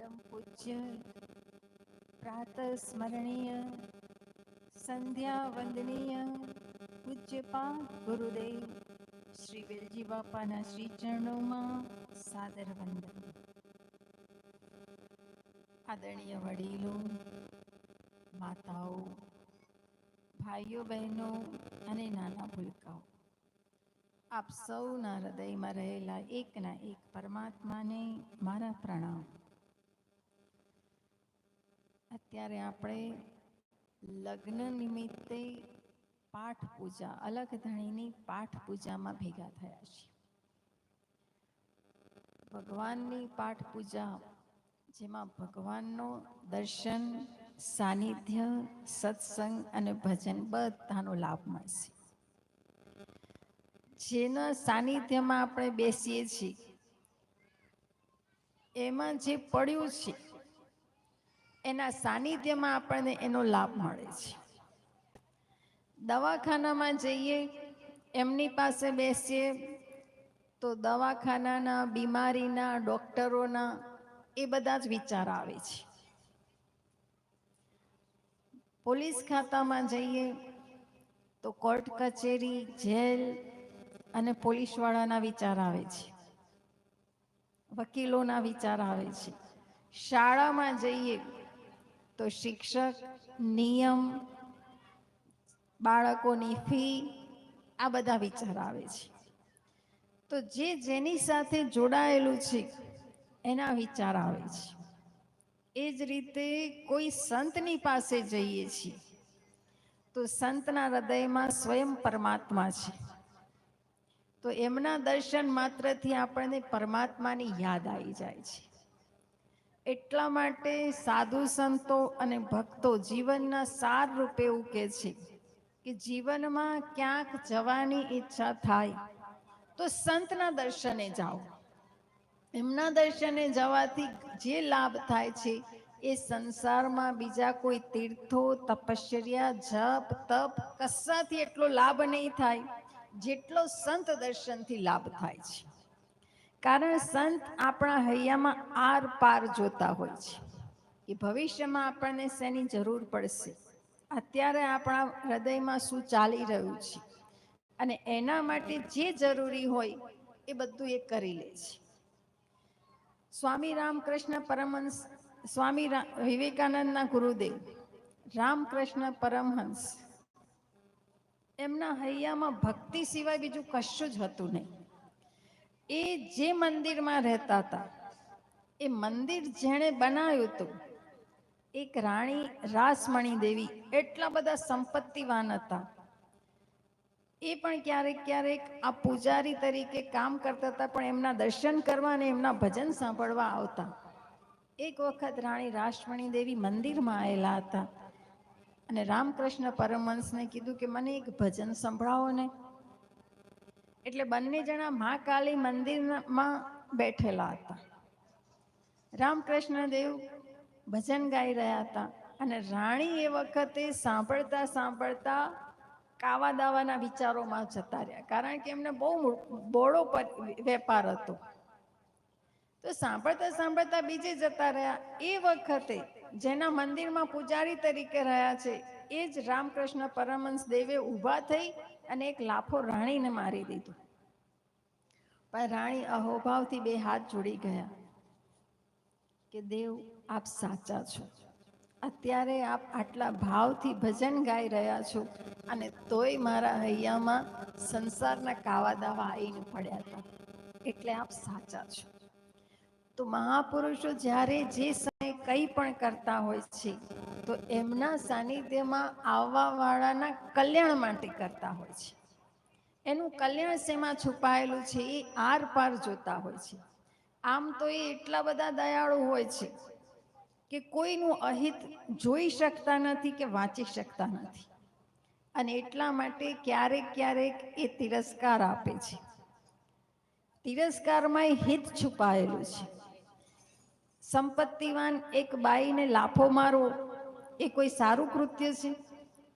પરમ પૂજ્ય પ્રાત સ્મરણીય સંધ્યા વંદનીય પૂજ્યપા ગુરુદેવ શ્રી વેલજી બાપાના શ્રી ચરણોમાં સાદર વંદન આદરણીય વડીલો માતાઓ ભાઈઓ બહેનો અને નાના ભૂલકાઓ, આપ સૌના હૃદયમાં રહેલા એકના એક પરમાત્માને મારા પ્રણામ. અત્યારે આપણે લગ્ન નિમિત્તે પાઠ પૂજા અલગ ધણીની પાઠ પૂજામાં ભેગા થયા છીએ. ભગવાનની પાઠ પૂજા જેમાં ભગવાનનો દર્શન, સાનિધ્ય, સત્સંગ અને ભજન બધાનો લાભ મળશે. જેના સાનિધ્યમાં આપણે બેસીએ છીએ, એમાં જે પડ્યું છે એના સાનિધ્યમાં આપણને એનો લાભ મળે છે. દવાખાનામાં જઈએ, એમની પાસે બેસીએ, તો દવાખાનાના, બીમારીના, ડોક્ટરોના, એ બધા જ વિચાર આવે છે. પોલીસ ખાતામાં જઈએ, તો કોર્ટ કચેરી, જેલ અને પોલીસવાળાના વિચાર આવે છે. વકીલોના વિચાર આવે છે. શાળામાં જઈએ તો શિક્ષક, નિયમ, બાળકોની ફી, આ બધા વિચાર આવે છે. તો જે જેની સાથે જોડાયેલું છે, એના વિચાર આવે છે. એ જ રીતે કોઈ સંતની પાસે જઈએ છીએ, તો સંતના હૃદયમાં સ્વયં પરમાત્મા છે. તો એમના દર્શન માત્રથી આપણને પરમાત્માની યાદ આવી જાય છે. એટલા માટે સાધુ સંતો અને ભક્તો જીવનના સાર રૂપે એવું કહે છે કે જીવનમાં ક્યાંક જવાની ઈચ્છા થાય. તો સંતના દર્શને જાઓ. એમના દર્શને જવાથી જે લાભ થાય છે એ સંસારમાં બીજા કોઈ તીર્થો, તપશ્ચર્યા, જપ, તપ કશાથી એટલો લાભ નહીં થાય જેટલો સંત દર્શનથી લાભ થાય છે. કારણ સંત આપણા હૈયામાં આર પાર જોતા હોય છે. એ ભવિષ્યમાં આપણને શેની જરૂર પડશે? અત્યારે આપણા હૃદયમાં શું ચાલી રહ્યું છે? અને એના માટે જે જરૂરી હોય એ બધું એ કરી લે છે. સ્વામી રામકૃષ્ણ પરમહંસ, સ્વામી વિવેકાનંદના ગુરુદેવ, રામકૃષ્ણ પરમહંસ, એમના હૈયામાં ભક્તિ સિવાય બીજું કશું જ હતું નહીં. એ જે મંદિરમાં રહેતા હતા, એ મંદિર જેણે બનાવ્યું હતું, એક રાણી રાસમણી દેવી એટલા બધા સંપત્તિવાન હતા. એ પણ ક્યારેક ક્યારેક આ પૂજારી તરીકે કામ કરતા હતા, પણ એમના દર્શન કરવા અને એમના ભજન સાંભળવા આવતા. એક વખત રાણી રાસમણી દેવી મંદિરમાં આવેલા હતા અને રામકૃષ્ણ પરમહંસને કીધું કે, મને એક ભજન સંભળાવો ને. એટલે બંને જણા મહાકાળી મંદિરમાં બેઠેલા હતા. રામકૃષ્ણ દેવ ભજન ગાઈ રહ્યા હતા અને રાણી એ વખતે સાંભળતા સાંભળતા કાવા દાવાના વિચારોમાં જતા રહ્યા. કારણ કે એમને બહુ બોળો વેપાર હતો. તો સાંભળતા સાંભળતા બીજે જતા રહ્યા. એ વખતે જેના મંદિરમાં પૂજારી તરીકે રહ્યા છે, એ જ રામકૃષ્ણ પરમહંસ દેવે ઊભા થઈ અને એક લાફો રાણીને મારી દીધો. પણ રાણી અહોભાવથી બે હાથ જોડી ગયા કે, દેવ, આપ સાચા છો. અત્યારે આપ આટલા ભાવથી ભજન ગાઈ રહ્યા છો અને તોય મારા હૈયામાં સંસારના કાવા દાવા આવીને પડ્યા હતા. એટલે આપ સાચા છો. તો મહાપુરુષો જ્યારે જે સમયે કંઈ પણ કરતા હોય છે તો એમના સાનિધ્યમાં આવવાવાળાના કલ્યાણ માટે કરતા હોય છે. એનું કલ્યાણ શેમાં છુપાયેલું છે એ આર પાર જોતા હોય છે. આમ તો એ એટલા બધા દયાળુ હોય છે કે કોઈનું અહિત જોઈ શકતા નથી કે વાંચી શકતા નથી. અને એટલા માટે ક્યારેક ક્યારેક એ તિરસ્કાર આપે છે. તિરસ્કારમાં હિત છુપાયેલું છે. સંપત્તિવાન એક બાઈને લાફો મારવો એ કોઈ સારું કૃત્ય છે?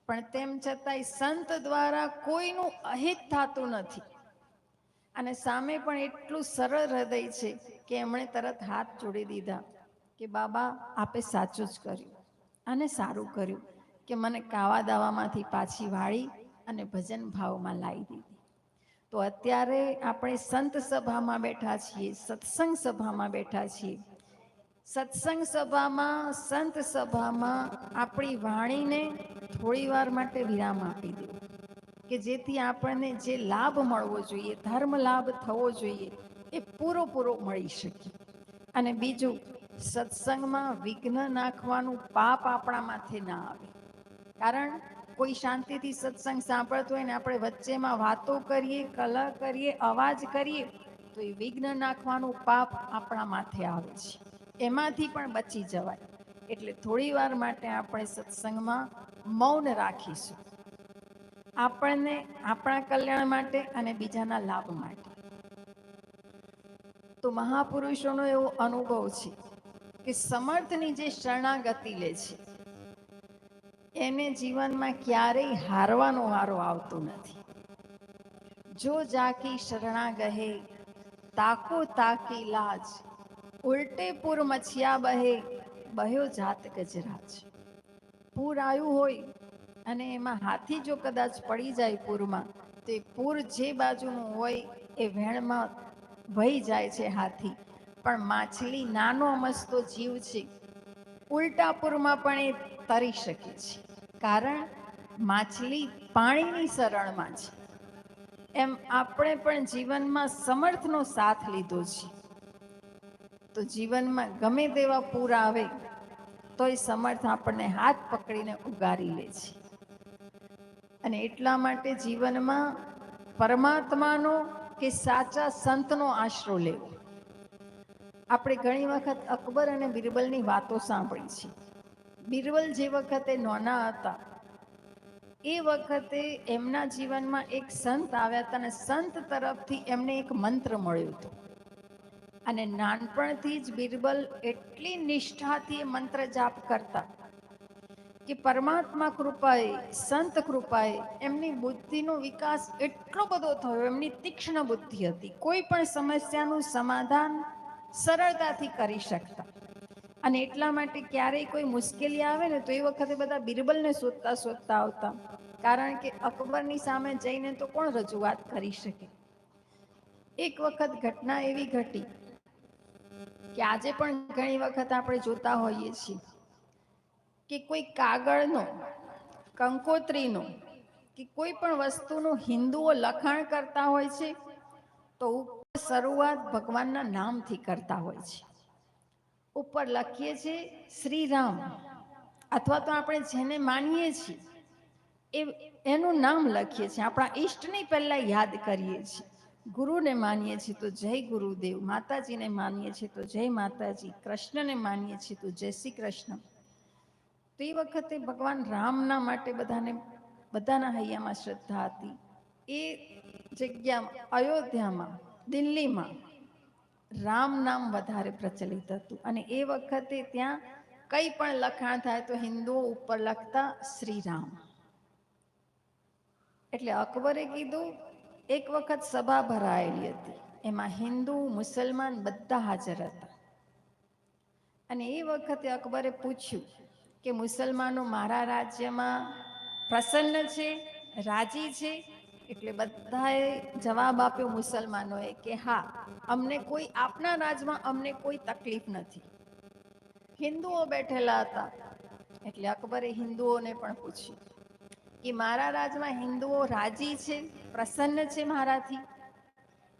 પણ તેમ છતાંય સંત દ્વારા કોઈનું અહિત થતું નથી. અને સામે પણ એટલું સરળ હૃદય છે કે એમણે તરત હાથ જોડી દીધા કે, બાબા, આપે સાચું જ કર્યું અને સારું કર્યું કે મને કાવા દાવામાંથી પાછી વાળી અને ભજન ભાવમાં લાવી દીધી. તો અત્યારે આપણે સંત સભામાં બેઠા છીએ, સત્સંગ સભામાં બેઠા છીએ. સત્સંગ સભામાં, સંત સભામાં આપણી વાણીને થોડી વાર માટે વિરામ આપી દે. કે જેથી આપણને જે લાભ મળવો જોઈએ, ધર્મ લાભ થવો જોઈએ, એ પૂરો પૂરો મળી શકે. અને બીજું, સત્સંગમાં વિઘ્ન નાખવાનું પાપ આપણા માથે ના આવે. કારણ કોઈ શાંતિથી સત્સંગ સાંભળતો હોય ને આપણે વચ્ચેમાં વાતો કરીએ કલા કરીએ, અવાજ કરીએ, તો એ વિઘ્ન નાખવાનું પાપ આપણા માથે આવે છે. એમાંથી પણ બચી જવાય. એટલે થોડી વાર માટે આપણે સત્સંગમાં મૌન રાખીશું. આપણને, આપણા કલ્યાણ માટે અને બીજાના લાભ માટે. તો મહાપુરુષોનો એવો અનુભવ છે કે સમર્થની જે શરણાગતિ લે છે, એને જીવનમાં ક્યારેય હારવાનો વારો આવતો નથી. જો જાકી શરણા ગહે તાકો તાકી લાજ ઉલટે પૂર મછિયા બહે, બહ્યો જાત ગજરાજ. પૂર આવ્યું હોય અને એમાં હાથી જો કદાચ પડી જાય પૂરમાં, તો એ પૂર જે બાજુનું હોય એ વેણમાં વહી જાય છે હાથી. પણ માછલી નાનો અમસ્તો જીવ છે. ઉલટા પૂરમાં પણ એ તરી શકે છે. કારણ માછલી પાણીની શરણમાં છે. એમ આપણે પણ જીવનમાં સમર્થનો સાથ લીધો છે. તો જીવનમાં ગમે તેવા પૂર આવે તો એ સમર્થ આપણને હાથ પકડીને ઉગારી લે છે. અને એટલા માટે જીવનમાં પરમાત્માનો કે સાચા સંતનો આશરો લેવો. આપણે ઘણી વખત અકબર અને બિરબલની વાતો સાંભળી છે. બિરબલ જે વખતે નોના હતા, એ વખતે એમના જીવનમાં એક સંત આવ્યા હતા અને સંત તરફથી એમને એક મંત્ર મળ્યો હતો. અને નાનપણથી જ બિરબલ એટલી નિષ્ઠાથી એ મંત્ર જાપ કરતા કે પરમાત્મા કૃપાએ, સંત કૃપાએ એમની બુદ્ધિનો વિકાસ એટલો બધો થયો, એમની તીક્ષ્ણ બુદ્ધિ હતી. કોઈ પણ સમસ્યાનું સમાધાન સરળતાથી કરી શકતા. અને એટલા માટે ક્યારેય કોઈ મુશ્કેલી આવે ને તો એ વખતે બધા બિરબલને શોધતા શોધતા આવતા. કારણ કે અકબરની સામે જઈને તો કોણ રજૂઆત કરી શકે? એક વખત ઘટના એવી ઘટી કે આજે પણ ઘણી વખત આપણે જોતા હોઈએ છીએ કે કોઈ કાગળનો, કંકોત્રીનો કે કોઈ પણ વસ્તુનું હિન્દુઓ લખાણ કરતા હોય છે, તો ઉપર શરૂઆત ભગવાનના નામથી કરતા હોય છે. ઉપર લખીએ છીએ શ્રી રામ અથવા તો આપણે જેને માનીએ છીએ, એ એનું નામ લખીએ છીએ. આપણા ઈષ્ટની પહેલાં યાદ કરીએ છીએ. ગુરુને માનીએ છીએ તો જય ગુરુદેવ, માતાજીને માનીએ છીએ તો જય માતાજી, કૃષ્ણને માનીએ છીએ તો જય શ્રી કૃષ્ણ. તો એ વખતે ભગવાન રામના માટે બધાને, બધાના હૈયામાં શ્રદ્ધા હતી. એ જગ્યા અયોધ્યામાં, દિલ્હીમાં રામ નામ વધારે પ્રચલિત હતું. અને એ વખતે ત્યાં કંઈ પણ લખાણ થાય તો હિન્દુઓ ઉપર લખતા શ્રીરામ. એટલે અકબરે કીધું એક વખત સભા ભરાયેલી હતી. એમાં હિન્દુ, મુસલમાન બધા હાજર હતા. અને એ વખતે અકબરે પૂછ્યું કે મુસલમાનો મારા રાજ્યમાં પ્રસન્ન છે, રાજી છે? એટલે બધાએ જવાબ આપ્યો મુસલમાનોએ કે હા, અમને કોઈ, આપના રાજમાં અમને કોઈ તકલીફ નથી. હિન્દુઓ બેઠેલા હતા. એટલે અકબરે હિન્દુઓને પણ પૂછ્યું કે મારા રાજમાં હિન્દુઓ રાજી છે? પ્રસન્ન છે મારાથી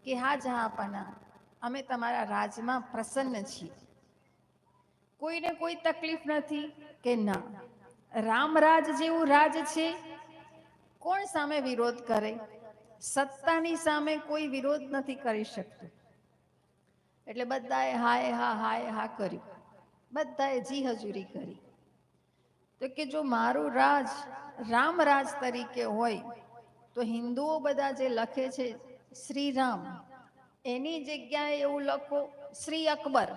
કે હા જહાપના, અમે તમારા રાજમાં પ્રસન્ન છીએ. કોઈને કોઈ તકલીફ નથી કે ના. રામરાજ જેવું રાજ છે, કોણ સામે વિરોધ કરે? સત્તાની સામે કોઈ વિરોધ નથી કરી શકતું. એટલે બધાએ હાય હા હાય હા કર્યું. બધાએ જી હજુરી કરી. તો કે જો મારું રાજ રામરાજ તરીકે હોય તો હિન્દુઓ બધા જે લખે છે શ્રી રામ એની જગ્યાએ એવું લખો, શ્રી અકબર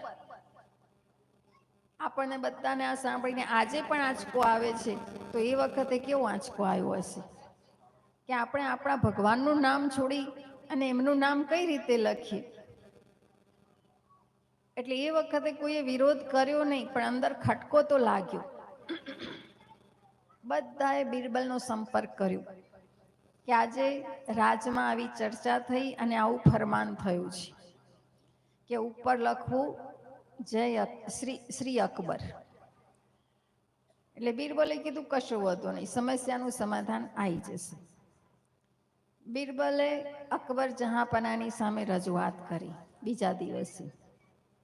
આપણને બધાને આ સાંભળીને આજે પણ આંચકો આવે છે. તો એ વખતે કેવો આંચકો આવ્યો હશે? કે આપણે આપણા ભગવાનનું નામ છોડી અને એમનું નામ કઈ રીતે લખીએ? એટલે એ વખતે કોઈએ વિરોધ કર્યો નહીં, પણ અંદર ખટકો તો લાગ્યો. બધાએ બિરબલનો સંપર્ક કર્યો. કે આજે રાજમાં આવી ચર્ચા થઈ અને આવું ફરમાન થયું છે કે ઉપર લખવું જય શ્રી શ્રી અકબર. એટલે બીરબલે કીધું કશું વધુ નહીં, સમસ્યાનું સમાધાન આવી જશે. બીરબલે અકબર જહાંપનાની સામે રજૂઆત કરી બીજા દિવસે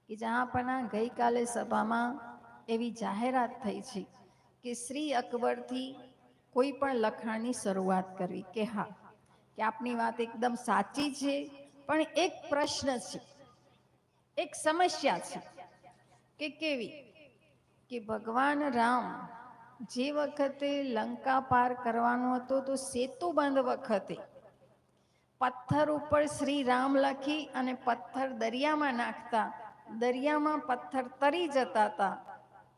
કે જહાંપના ગઈકાલે સભામાં એવી જાહેરાત થઈ છે કે શ્રી અકબરથી કોઈ પણ લખાણની શરૂઆત કરવી કે હા, કે આપની વાત એકદમ સાચી છે, પણ એક પ્રશ્ન છે, એક સમસ્યા છે, કે કેવી? કે ભગવાન રામ જે વખતે લંકા પાર કરવાનો હતો તો સેતુ બંધ વખતે પથ્થર ઉપર શ્રી રામ લખી અને પથ્થર દરિયામાં નાખતા, દરિયામાં પથ્થર તરી જતા હતા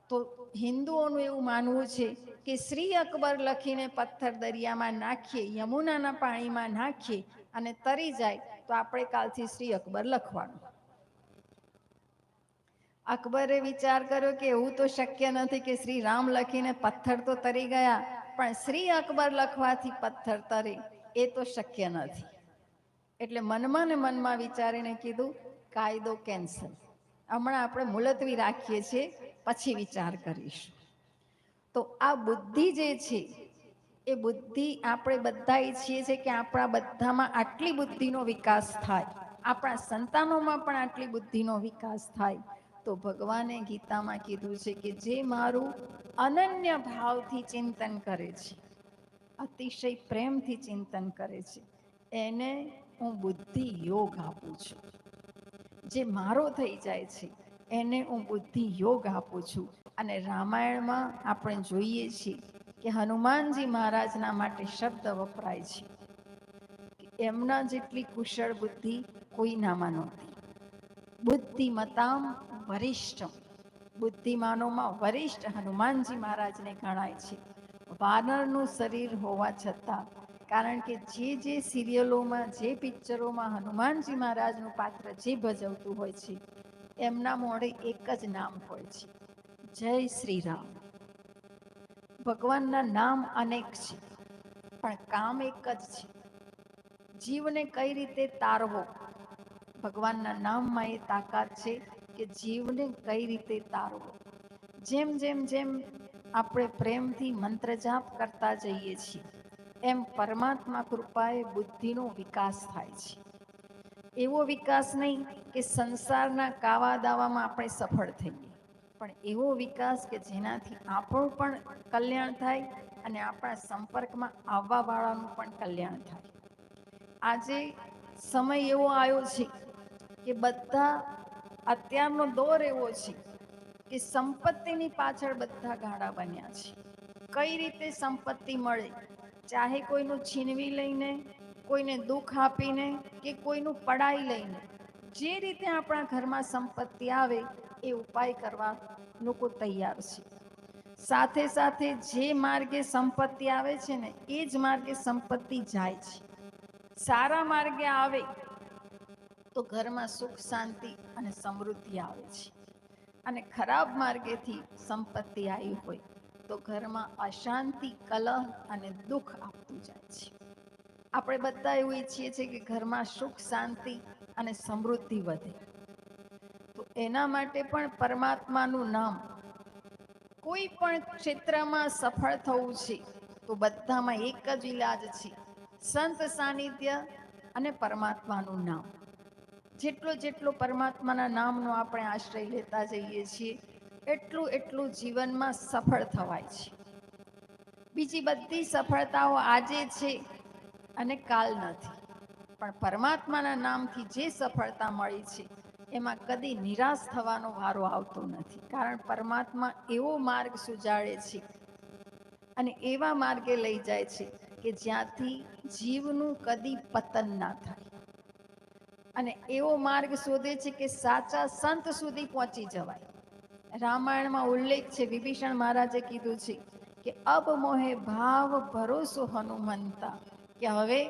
તો હિન્દુઓનું એવું માનવું છે કે શ્રી અકબર લખીને પથ્થર દરિયામાં નાખીએ, યમુનાના પાણીમાં નાખીએ અને તરી જાય, તો આપણે કાલથી શ્રી અકબર લખવાનું. અકબરે વિચાર કર્યો કે એવું તો શક્ય નથી કે શ્રી રામ લખીને પથ્થર તો તરી ગયા, પણ શ્રી અકબર લખવાથી પથ્થર તરે, એ તો શક્ય નથી. એટલે મનમાં ને મનમાં વિચારીને કીધું, કાયદો કેન્સલ. હમણાં આપણે મુલતવી રાખીએ છીએ, પછી વિચાર કરીશું. તો આ બુદ્ધિ જે છે, એ બુદ્ધિ આપણે બધા ઈચ્છીએ છીએ કે આપણા બધામાં આટલી બુદ્ધિનો વિકાસ થાય. આપણા સંતાનોમાં પણ આટલી બુદ્ધિનો વિકાસ થાય. તો ભગવાને ગીતામાં કીધું છે કે જે મારું અનન્ય ભાવથી ચિંતન કરે છે, અતિશય પ્રેમથી ચિંતન કરે છે, એને હું બુદ્ધિ યોગ આપું છું. જે મારો થઈ જાય છે, એને હું બુદ્ધિ યોગ આપું છું. અને રામાયણમાં આપણે જોઈએ છીએ કે હનુમાનજી મહારાજના માટે શબ્દ વપરાય છે. એમના જેટલી કુશળ બુદ્ધિ કોઈનામાં નહોતી. બુદ્ધિમતામ વરિષ્ઠમ. બુદ્ધિમાનોમાં વરિષ્ઠ હનુમાનજી મહારાજને ગણાય છે. વાનરનું શરીર હોવા છતાં, કારણ કે જે જે સિરિયલોમાં, જે પિક્ચરોમાં હનુમાનજી મહારાજનું પાત્ર જે ભજવતું હોય છે, એમના મોઢે એક જ નામ હોય છે. જય શ્રી રામ ભગવાનના નામ અનેક છે, પણ કામ એક જ છે. જીવને કઈ રીતે તારવો? ભગવાનના નામમાં એ તાકાત છે કે જીવને કઈ રીતે તારવો? જેમ જેમ જેમ આપણે પ્રેમથી મંત્ર જાપ કરતા જઈએ છીએ, એમ પરમાત્મા કૃપાએ બુદ્ધિનો વિકાસ થાય છે. એવો વિકાસ નહીં કે સંસારના કાવા દાવામાં આપણે સફળ થઈએ. પણ એવો વિકાસ કે જેનાથી આપણું પણ કલ્યાણ થાય અને આપણા સંપર્કમાં આવવાવાળાનું પણ કલ્યાણ થાય. આજે સમય એવો આવ્યો છે કે બધા અત્યારનો દોર એવો છે કે સંપત્તિની પાછળ બધા ગાડા બન્યા છે. કઈ રીતે સંપત્તિ મળે? ચાહે કોઈનું છીનવી લઈને, કોઈને દુઃખ આપીને કે કોઈનું પડાઈ લઈને. જે રીતે આપણા ઘરમાં સંપત્તિ આવે એ ઉપાય કરવા લોકો તૈયાર છે. સાથે સાથે જે માર્ગે સંપત્તિ આવે છે ને, એ જ માર્ગે સંપત્તિ જાય છે. સારા માર્ગે આવે તો ઘરમાં સુખ, શાંતિ અને સમૃદ્ધિ આવે છે. અને ખરાબ માર્ગેથી સંપત્તિ આવી હોય તો ઘરમાં અશાંતિ, કલહ અને દુઃખ આપતું જાય છે. આપણે બધા એવું ઈચ્છીએ છીએ કે ઘરમાં સુખ, શાંતિ અને સમૃદ્ધિ વધે. એના માટે પણ પરમાત્માનું નામ કોઈ પણ ક્ષેત્રમાં સફળ થવું છે, તો બધામાં એક જ ઈલાજ છે, સંત સાનિધ્ય અને પરમાત્માનું નામ. જેટલો જેટલો પરમાત્માના નામનો આપણે આશ્રય લેતા જઈએ છીએ, એટલું એટલું જીવનમાં સફળ થવાય છે. બીજી બધી સફળતાઓ આજે છે અને કાલ નથી. પણ પરમાત્માના નામથી જે સફળતા મળી છે એમાં કદી નિરાશ થવાનો વારો આવતો નથી. કારણ પરમાત્મા એવો માર્ગ સુજાડે છે અને એવા માર્ગે લઈ જાય છે કે જ્યાંથી જીવનું કદી પતન ના થાય. અને એવો માર્ગ શોધે છે કે સાચા સંત સુધી પહોંચી જવાય. રામાયણમાં ઉલ્લેખ છે, વિભીષણ મહારાજે કીધું છે કે, અબ મોહે ભાવ ભરોસો હનુમંતા. કે હવે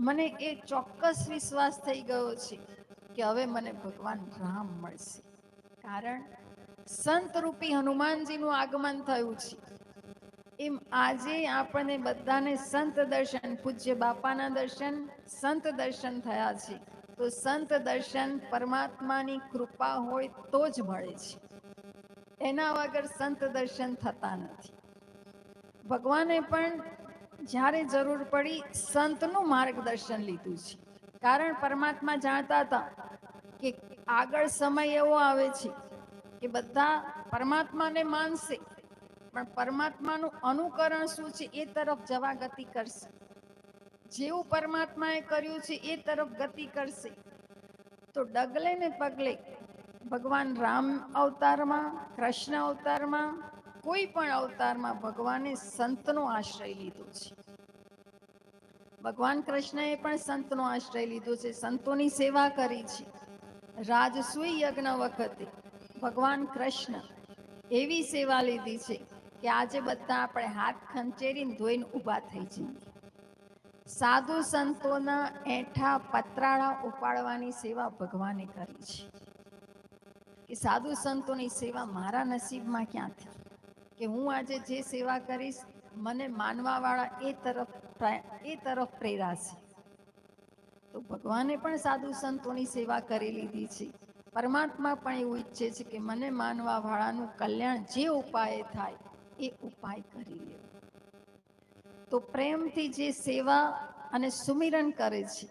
મને એ ચોક્કસ વિશ્વાસ થઈ ગયો છે કે હવે મને ભગવાન રામ મળશે. કારણ સંત રૂપી હનુમાનજીનું આગમન થયું છે. એમ આજે આપણને બધાને સંત દર્શન, પૂજ્ય બાપાના દર્શન, સંત દર્શન થયા છે. તો સંત દર્શન પરમાત્માની કૃપા હોય તો જ મળે છે. એના વગર સંત દર્શન થતા નથી. ભગવાને પણ જ્યારે જરૂર પડી સંતનું માર્ગદર્શન લીધું છે. કારણ પરમાત્મા જાણતા હતા કે આગળ સમય એવો આવે છે કે બધા પરમાત્માને માનશે, પણ પરમાત્માનું અનુકરણ શું છે એ તરફ જવા ગતિ કરશે. જેવું પરમાત્માએ કર્યું છે એ તરફ ગતિ કરશે. તો ડગલે ને પગલે ભગવાન રામ અવતારમાં, કૃષ્ણ અવતારમાં, કોઈ પણ અવતારમાં ભગવાને સંતનો આશ્રય લીધો છે. ભગવાન કૃષ્ણએ પણ સંતનો આશ્રય લીધો છે, સંતોની સેવા કરી છે. રાજસુઈ યજ્ઞ વખતે ભગવાન કૃષ્ણ એવી સેવા લીધી છે કે આજે બધા આપણે હાથ ખંચેરીને ધોઈને ઊભા થઈ જઈએ. સાધુ સંતોના એઠા પતરાળા ઉપાડવાની સેવા ભગવાને કરી છે. કે સાધુ સંતોની સેવા મારા નસીબમાં ક્યાંથી કે હું આજે જે સેવા કરીશ, મને માનવાવાળા એ તરફ એ તરફ પ્રેરાશે. તો ભગવાને પણ સાધુ સંતોની સેવા કરી લીધી છે. પરમાત્મા પણ એવું ઈચ્છે છે કે મને માનવા વાળાનું કલ્યાણ જે ઉપાય થાય એ ઉપાય કરી લે. તો પ્રેમથી જે સેવા અને સુમિરન કરે છે,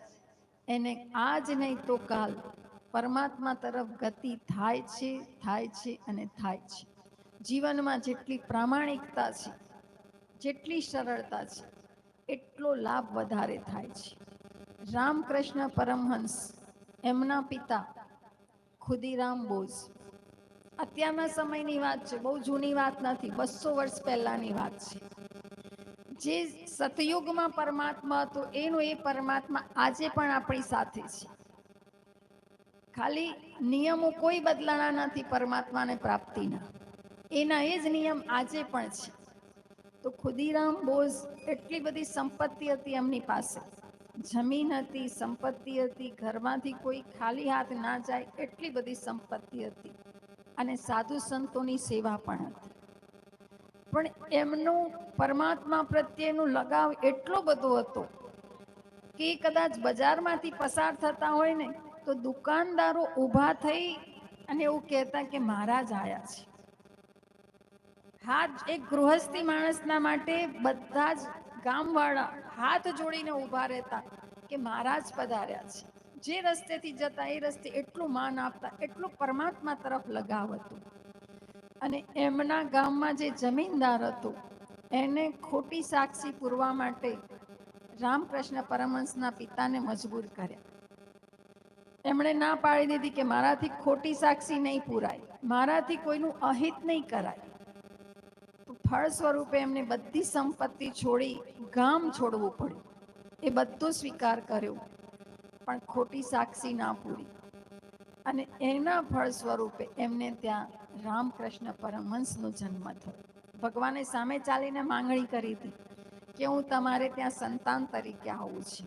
એને આજ નહીં તો કાલ પરમાત્મા તરફ ગતિ થાય છે થાય છે અને થાય છે. જીવનમાં જેટલી પ્રામાણિકતા છે, જેટલી સરળતા છે, એટલો લાભ વધારે થાય છે. રામકૃષ્ણ પરમહંસ, એમના પિતા ખુદીરામ બોઝ. અત્યારના સમયની વાત છે, બહુ જૂની વાત નથી, બસો વર્ષ પહેલાની વાત છે. જે સતયુગમાં પરમાત્મા હતો, એનો એ પરમાત્મા આજે પણ આપણી સાથે છે. ખાલી નિયમો કોઈ બદલાણા નથી, પરમાત્માને પ્રાપ્તિના. એના એ જ નિયમ આજે પણ છે. તો ખુદીરામ બોઝ એટલી બધી સંપત્તિ હતી એમની પાસે. જમીન હતી, સંપત્તિ હતી, ઘરમાંથી કોઈ ખાલી હાથ ના જાય એટલી બધી સંપત્તિ હતી અને સાધુ સંતોની સેવા પણ હતી. પણ એમનું પરમાત્મા પ્રત્યેનું લગાવ એટલો બધો હતો કે કદાચ બજારમાંથી પસાર થતા હોય ને, તો દુકાનદારો ઊભા થઈ અને એવું કહેતા કે મહારાજ આયા છે. હાથ એક ગૃહસ્થી માણસના માટે બધા જ ગામવાળા હાથ જોડીને ઊભા રહેતા કે મહારાજ પધાર્યા છે. જે રસ્તેથી જતા એ રસ્તે એટલું માન આપતા, એટલું પરમાત્મા તરફ લગાવ હતું. અને એમના ગામમાં જે જમીનદાર હતો, એને ખોટી સાક્ષી પૂરવા માટે રામકૃષ્ણ પરમહંસના પિતાને મજબૂર કર્યા. એમણે ના પાડી દીધી કે મારાથી ખોટી સાક્ષી નહીં પૂરાય, મારાથી કોઈનું અહિત નહીં કરાય. ફળ સ્વરૂપે એમને બધી સંપત્તિ છોડી ગામ છોડવું પડ્યું. એ બધો સ્વીકાર કર્યો, પણ ખોટી સાક્ષી ના પૂરી. અને એના ફળ સ્વરૂપે એમને ત્યાં રામકૃષ્ણ પરમહંસનો જન્મ થયો. ભગવાને સામે ચાલીને માંગણી કરી હતી કે હું તમારે ત્યાં સંતાન તરીકે આવું છે.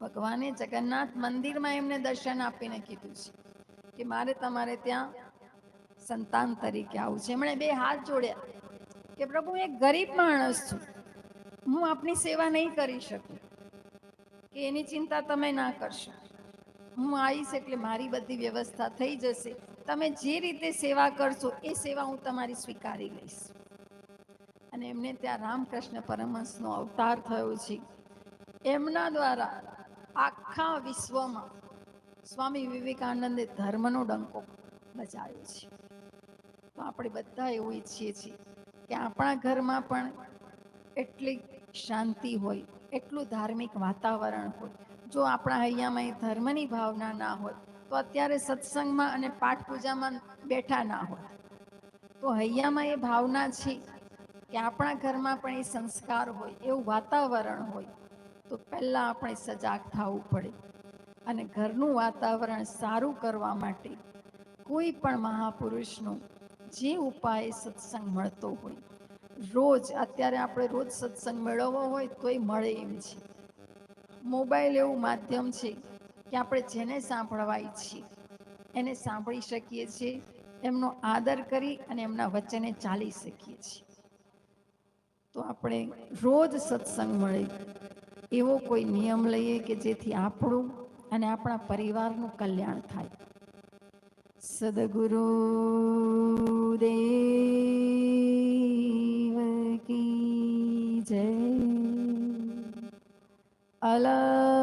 ભગવાને જગન્નાથ મંદિરમાં એમને દર્શન આપીને કીધું છે કે મારે તમારે ત્યાં સંતાન તરીકે આવું છે. એમણે બે હાથ જોડ્યા કે, પ્રભુ એક ગરીબ માણસ છું. હું આપની સેવા નહીં કરી શકું. કે એની ચિંતા તમે ના કરશો. હું આવીશ એટલે મારી બધી વ્યવસ્થા થઈ જશે. તમે જે રીતે સેવા કરશો, એ સેવા હું તમારી સ્વીકારી લઈશ. અને એમને ત્યાં રામકૃષ્ણ પરમહંસનો અવતાર થયો છે. એમના દ્વારા આખા વિશ્વમાં સ્વામી વિવેકાનંદે ધર્મનો ડંકો બજાવ્યો છે. તો આપણે બધા એવું ઈચ્છીએ છીએ કે આપણા ઘરમાં પણ એટલી શાંતિ હોય, એટલું ધાર્મિક વાતાવરણ હોય. જો આપણા હૈયામાં એ ધર્મની ભાવના ના હોય, તો અત્યારે સત્સંગમાં અને પાઠ પૂજામાં બેઠા ના હોય. તો હૈયામાં એ ભાવના છે કે આપણા ઘરમાં પણ એ સંસ્કાર હોય, એવું વાતાવરણ હોય, તો પહેલાં આપણે સજાગ થવું પડે. અને ઘરનું વાતાવરણ સારું કરવા માટે કોઈ પણ મહાપુરુષનો જે ઉપાય સત્સંગ મળતો હોય. રોજ, અત્યારે આપણે રોજ સત્સંગ મેળવવો હોય તોય મળે એમ છે. મોબાઈલ એવું માધ્યમ છે કે આપણે જેને સાંભળવા ઈચ્છીએ એને સાંભળી શકીએ છીએ, એમનો આદર કરી અને એમના વચને ચાલી શકીએ છીએ. તો આપણે રોજ સત્સંગ મળે. એવો કોઈ નિયમ લઈએ કે જેથી આપણું અને આપણા પરિવારનું કલ્યાણ થાય. સદગુરુ દેવ કી જય અલખના